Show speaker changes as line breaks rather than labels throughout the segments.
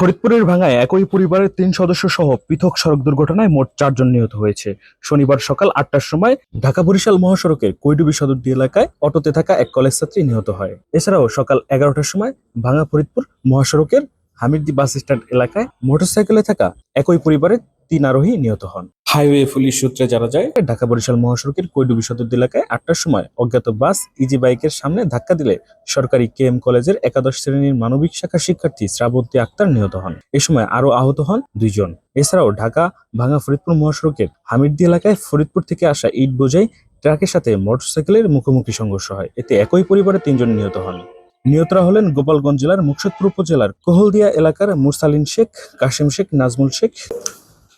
ফরিদপুরের ভাঙায় একই পরিবারের তিন সদস্য সহ পৃথক সড়ক দুর্ঘটনায় মোট চারজন নিহত হয়েছে। শনিবার সকাল আটটার সময় ঢাকা বরিশাল মহাসড়কের কৈডুবি সদরদি এলাকায় অটোতে থাকা এক কলেজ ছাত্রী নিহত হয়। এছাড়াও সকাল এগারোটার সময় ভাঙা ফরিদপুর মহাসড়কের হামিরদি বাস স্ট্যান্ড এলাকায় মোটরসাইকেলে থাকা একই পরিবারের তিন আরোহী নিহত হন। হাইওয়ে পুলিশ সূত্রে জানা যায়, ঢাকা বরিশাল মহাসড়কের কৈডুবি সদরদি এলাকায় আটটার সময় অজ্ঞাত বাস ইজি বাইকের সামনে ধাক্কা দিলে সরকারি কে এম কলেজের একাদশ শ্রেণির মানবিক শাখার শিক্ষার্থী শ্রাবন্তী আক্তার নিহত হন। এ সময় আরও আহত হন দুইজন। এছাড়াও ঢাকা ভাঙা ফরিদপুর মহাসড়কের হামিদদি এলাকায় ফরিদপুর থেকে আসা ইট বোঝাই ট্রাকের সাথে মোটরসাইকেলের মুখোমুখি সংঘর্ষ হয়। এতে একই পরিবারের তিনজন নিহত হন। নিহতরা হলেন গোপালগঞ্জ জেলার মুকসদপুর উপজেলার কোহলদিয়া এলাকার মুরসালিন শেখ কাশিম শেখ, নাজমুল শেখ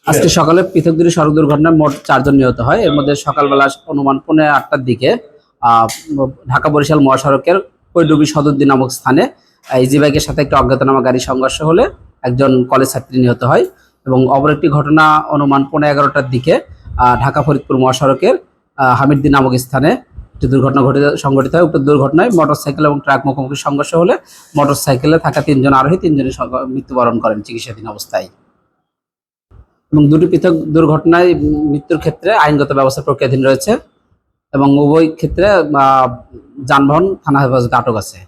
আজকে সকালে পৃথক দুটি সড়ক দুর্ঘটনায় মোট চারজন নিহত হয়। এর মধ্যে সকালবেলা অনুমান পৌনে আটটার দিকে ঢাকা বরিশাল মহাসড়কের কৈডুবি সদরদি নামক স্থানে ইজি বাইকের সাথে একটা অজ্ঞাতনামা গাড়ি সংঘর্ষ হলে একজন কলেজ ছাত্রী নিহত হয় এবং অপর একটি ঘটনা অনুমান পৌনে এগারোটার দিকে ঢাকা ফরিদপুর মহাসড়কের আহ, হামিদদি নামক স্থানে একটি দুর্ঘটনা ঘটিত সংঘটিত হয়। উক্ত দুর্ঘটনায় মোটরসাইকেল এবং ট্রাক মুখোমুখি সংঘর্ষ হলে মোটরসাইকেলে থাকা তিনজন আরোহী তিনজনই সগ- মৃত্যুবরণ করেন চিকিৎসাধীন অবস্থায়। এবং দুটি পৃথক দুর্ঘটনায় মৃত্যুর ক্ষেত্রে আইনগত ব্যবস্থা প্রক্রিয়াধীন রয়েছে এবং উভয় ক্ষেত্রে যানবাহন থানা হেফাজতে আটক আছে।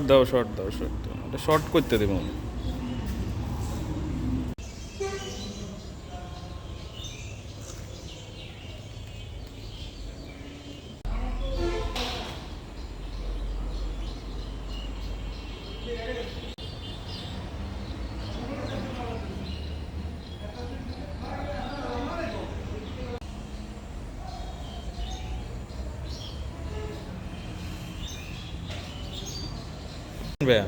শর্ট দাও শর্ট দাও শর্ট দাও। শর্ট করতে দেবো ভাইয়া।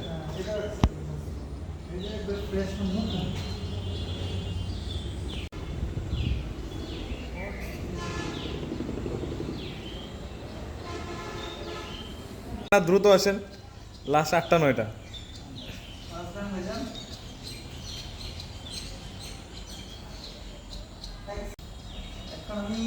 দ্রুত আসেন। লাস্ট আটটা নয়টা।
আমি